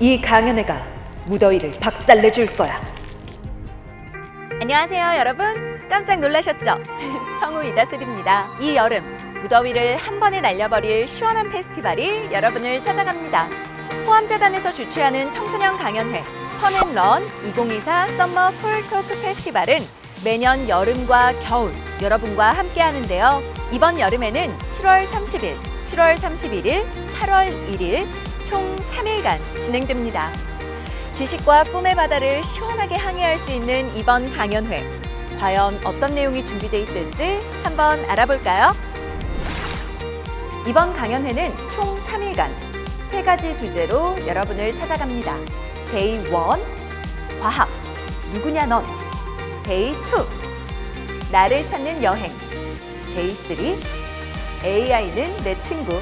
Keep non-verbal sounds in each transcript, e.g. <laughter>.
이 강연회가 무더위를 박살내 줄 거야. 안녕하세요, 여러분. 깜짝 놀라셨죠? <laughs> 성우 이다슬입니다. 이 여름 무더위를 한 번에 날려버릴 시원한 페스티벌이 여러분을 찾아갑니다. 호암재단에서 주최하는 청소년 강연회 펀앤런 2024 썸머 쿨 토크 페스티벌은 매년 여름과 겨울 여러분과 함께 하는데요. 이번 여름에는 7월 30일, 7월 31일, 8월 1일 총 3일간 진행됩니다. 지식과 꿈의 바다를 시원하게 항해할 수 있는 이번 강연회. 과연 어떤 내용이 준비되어 있을지 한번 알아볼까요? 이번 강연회는 총 3일간 세 가지 주제로 여러분을 찾아갑니다. 데이 1, 과학, 누구냐 넌. 데이 2, 나를 찾는 여행. 데이 3, AI는 내 친구.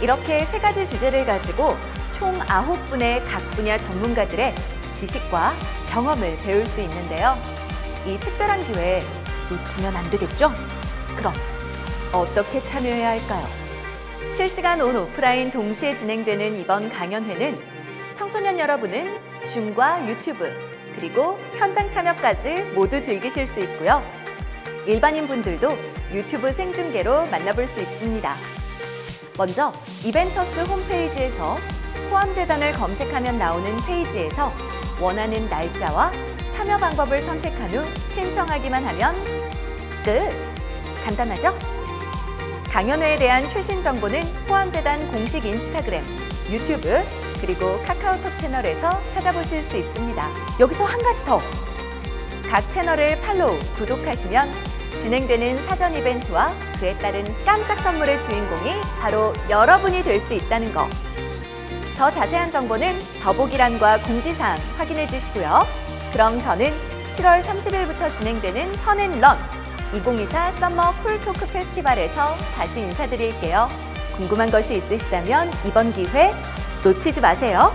이렇게 세 가지 주제를 가지고 총 9분의 각 분야 전문가들의 지식과 경험을 배울 수 있는데요. 이 특별한 기회 놓치면 안 되겠죠? 그럼 어떻게 참여해야 할까요? 실시간 온 오프라인 동시에 진행되는 이번 강연회는 청소년 여러분은 줌과 유튜브 그리고 현장 참여까지 모두 즐기실 수 있고요. 일반인 분들도 유튜브 생중계로 만나볼 수 있습니다. 먼저 이벤터스 홈페이지에서 호암재단을 검색하면 나오는 페이지에서 원하는 날짜와 참여 방법을 선택한 후 신청하기만 하면 끝! 간단하죠? 강연회에 대한 최신 정보는 호암재단 공식 인스타그램, 유튜브, 그리고 카카오톡 채널에서 찾아보실 수 있습니다. 여기서 한 가지 더! 각 채널을 팔로우, 구독하시면 진행되는 사전 이벤트와 그에 따른 깜짝 선물의 주인공이 바로 여러분이 될 수 있다는 거. 더 자세한 정보는 더보기란과 공지사항 확인해 주시고요. 그럼 저는 7월 30일부터 진행되는 펀앤런 2024 썸머 쿨토크 페스티벌에서 다시 인사드릴게요. 궁금한 것이 있으시다면 이번 기회 놓치지 마세요.